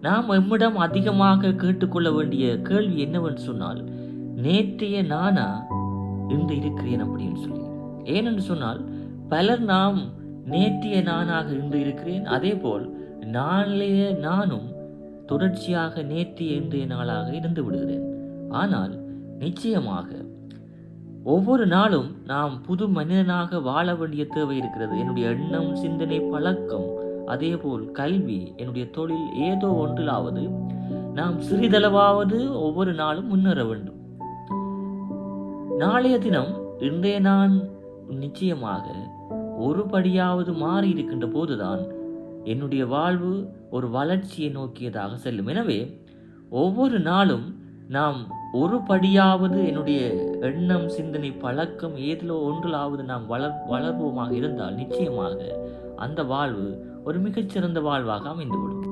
நாம் எம்மிடம் அதிகமாக கேட்டுக்கொள்ள வேண்டிய கேள்வி என்னவென்று சொன்னால் நேற்றைய நானா? இன்று இருக்கிறேன் அப்படின்னு சொல்லி. ஏனென்று சொன்னால் பலர் நாம் நேற்றைய நானாக இன்று இருக்கிறேன் அதேபோல் நாளைய நானும் தொடர்ச்சியாக நேற்றைய இன்றைய நாளாக இருந்து விடுகிறேன் ஆனால் நிச்சயமாக ஒவ்வொரு நாளும் நாம் புது மனிதனாக வாழ வேண்டிய தேவை இருக்கிறது. என்னுடைய எண்ணம் சிந்தனை பழக்கம் அதேபோல் கல்வி என்னுடைய தொழில் ஏதோ ஒன்றிலாவது நாம் சிறிதளவாவது ஒவ்வொரு நாளும் முன்னேற வேண்டும். நாளைய தினம் இன்றைய நான் நிச்சயமாக ஒரு படியாவது மாறி இருக்கின்ற போதுதான் என்னுடைய வாழ்வு ஒரு வளர்ச்சியை நோக்கியதாக செல்லும். எனவே ஒவ்வொரு நாளும் நாம் ஒரு படியாவது என்னுடைய எண்ணம் சிந்தனை பழக்கம் ஏதிலோ ஒன்றிலாவது நாம் வளர் வளர்வோமாக இருந்தால் நிச்சயமாக அந்த வாழ்வு ஒரு மிகச்சிறந்த வாழ்வாக அமைந்துவிடும்.